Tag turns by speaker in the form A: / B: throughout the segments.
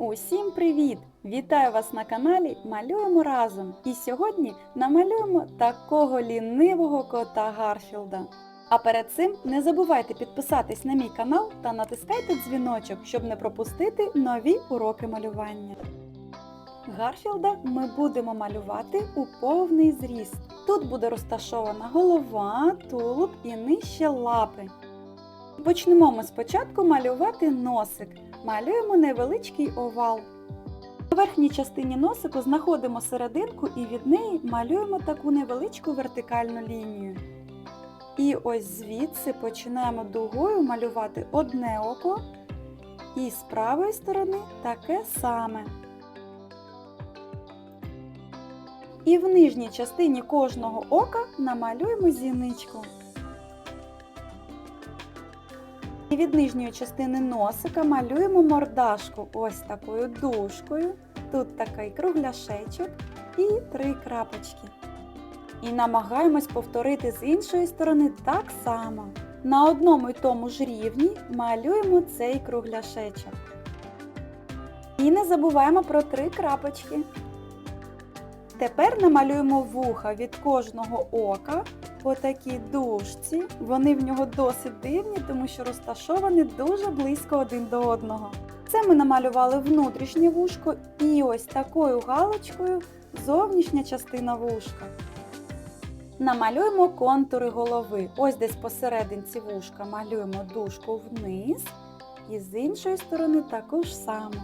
A: Усім привіт! Вітаю вас на каналі Малюємо разом. І сьогодні намалюємо такого лінивого кота Гарфілда. А перед цим не забувайте підписатись на мій канал та натискайте дзвіночок, щоб не пропустити нові уроки малювання. Гарфілда ми будемо малювати у повний зріст. Тут буде розташована голова, тулуб і нижче лапи. Почнемо ми спочатку малювати носик. Малюємо невеличкий овал. На верхній частині носику знаходимо серединку і від неї малюємо таку невеличку вертикальну лінію. І ось звідси починаємо дугою малювати одне око, і з правої сторони таке саме. І в нижній частині кожного ока намалюємо зіничку. І від нижньої частини носика малюємо мордашку ось такою дужкою. Тут такий кругляшечок і три крапочки. І намагаємось повторити з іншої сторони так само. На одному й тому ж рівні малюємо цей кругляшечок. І не забуваємо про три крапочки. Тепер намалюємо вуха від кожного ока по такій дужці. Вони в нього досить дивні, тому що розташовані дуже близько один до одного. Це ми намалювали внутрішнє вушко і ось такою галочкою зовнішня частина вушка. Намалюємо контури голови. Ось десь посерединці вушка малюємо дужку вниз і з іншої сторони таку ж саму.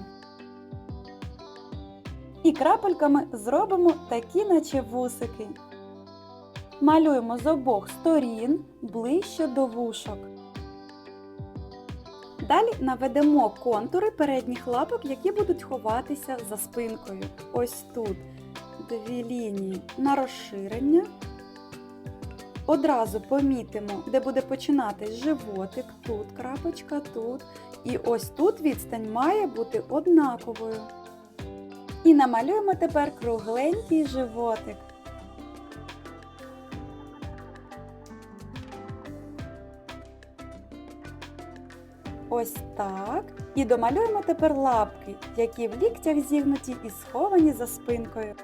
A: І крапельками зробимо такі наче вусики. Малюємо з обох сторін ближче до вушок. Далі наведемо контури передніх лапок, які будуть ховатися за спинкою. Ось тут дві лінії на розширення. Одразу помітимо, де буде починатись животик, тут крапочка, тут. І ось тут відстань має бути однаковою. І намалюємо тепер кругленький животик. Ось так. І домалюємо тепер лапки, які в ліктях зігнуті і сховані за спинкою.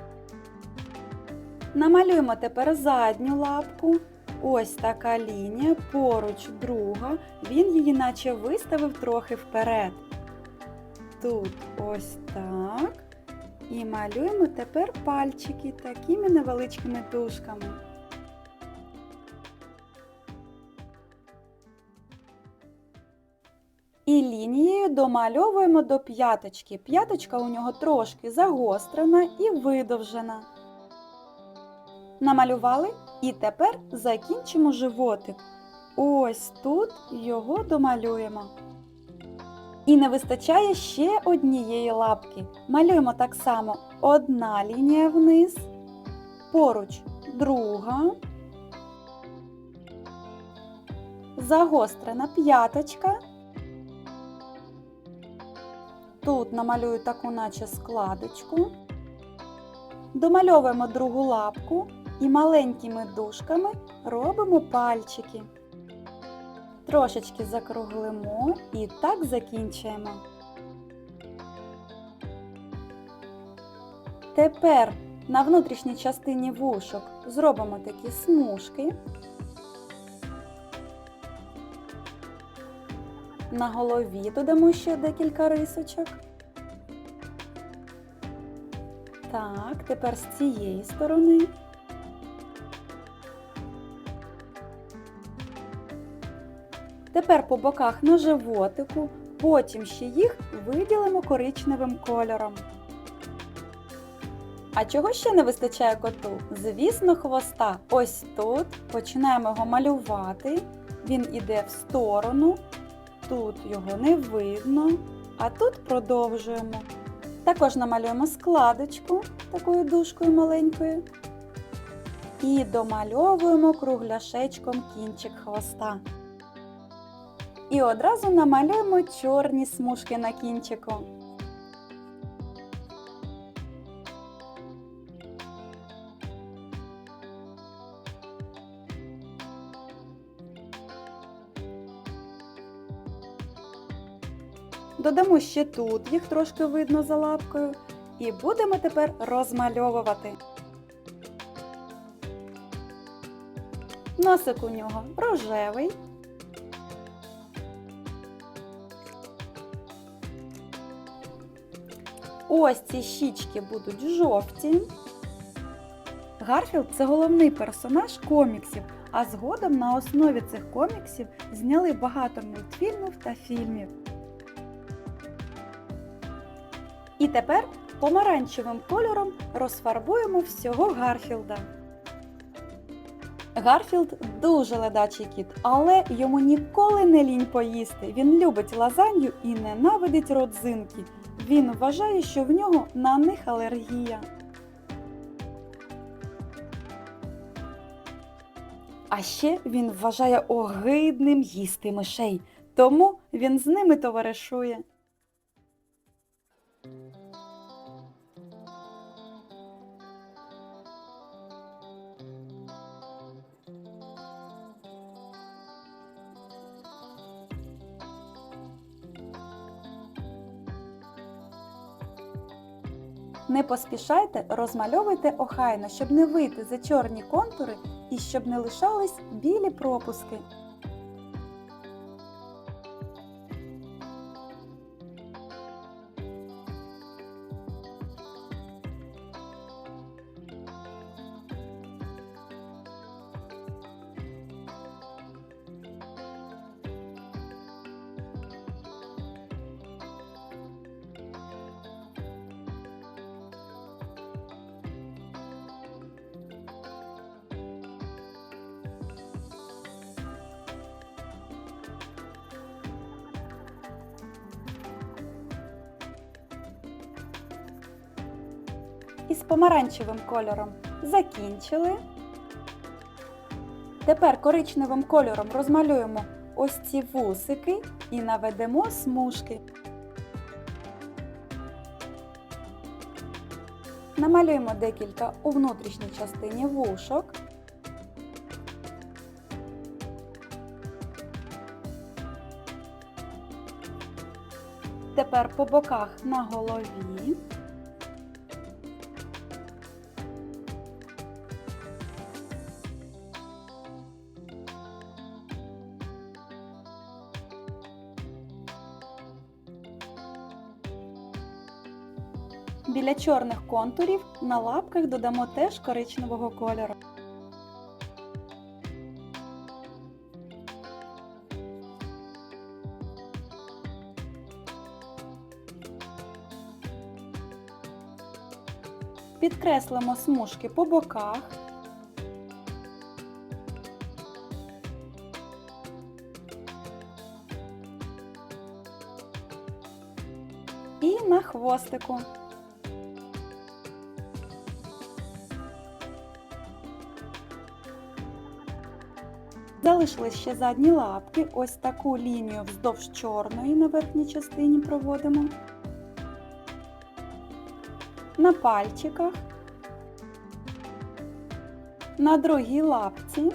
A: Намалюємо тепер задню лапку. Ось така лінія, поруч друга, він її наче виставив трохи вперед. Тут ось так. І малюємо тепер пальчики такими невеличкими дужками. І лінією домальовуємо до п'яточки. П'яточка у нього трошки загострена і видовжена. Намалювали і тепер закінчимо животик. Ось тут його домалюємо. І не вистачає ще однієї лапки. Малюємо так само одна лінія вниз, поруч друга, загострена п'яточка. Тут намалюю таку наче складочку. Домальовуємо другу лапку і маленькими дужками робимо пальчики. Трошечки закруглимо і так закінчуємо. Тепер на внутрішній частині вушок зробимо такі смужки. На голові додамо ще декілька рисочок. Так, тепер з цієї сторони. Тепер по боках на животику, потім ще їх виділимо коричневим кольором. А чого ще не вистачає коту? Звісно, хвоста. Ось тут починаємо його малювати. Він іде в сторону, тут його не видно, а тут продовжуємо. Також намалюємо складочку такою дужкою маленькою. І домальовуємо кругляшечком кінчик хвоста. І одразу намалюємо чорні смужки на кінчику. Додамо ще тут, їх трошки видно за лапкою. І будемо тепер розмальовувати. Носик у нього рожевий. Ось ці щічки будуть жовті. Гарфілд це головний персонаж коміксів, а згодом на основі цих коміксів зняли багато мультфільмів та фільмів. І тепер помаранчевим кольором розфарбуємо всього Гарфілда. Гарфілд дуже ледачий кіт, але йому ніколи не лінь поїсти. Він любить лазанью і ненавидить родзинки. Він вважає, що в нього на них алергія. А ще він вважає огидним їсти мишей, тому він з ними товаришує. Не поспішайте, розмальовуйте охайно, щоб не вийти за чорні контури і щоб не лишались білі пропуски. Із помаранчевим кольором закінчили. Тепер коричневим кольором розмалюємо ось ці вусики і наведемо смужки. Намалюємо декілька у внутрішній частині вушок. Тепер по боках на голові. Біля чорних контурів на лапках додамо теж коричневого кольору. Підкреслимо смужки по боках. І на хвостику. Залишились ще задні лапки. Ось таку лінію вздовж чорної на верхній частині проводимо. На пальчиках. На другій лапці.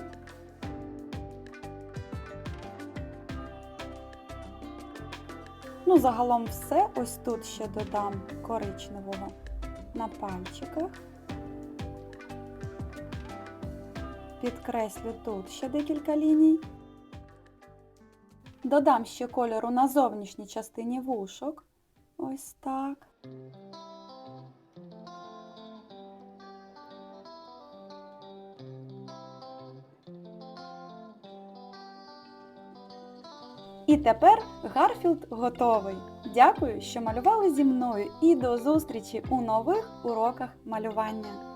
A: Ну, загалом все. Ось тут ще додам коричневого на пальчиках. Підкреслю тут ще декілька ліній. Додам ще кольору на зовнішній частині вушок. Ось так. І тепер Гарфілд готовий. Дякую, що малювали зі мною і до зустрічі у нових уроках малювання.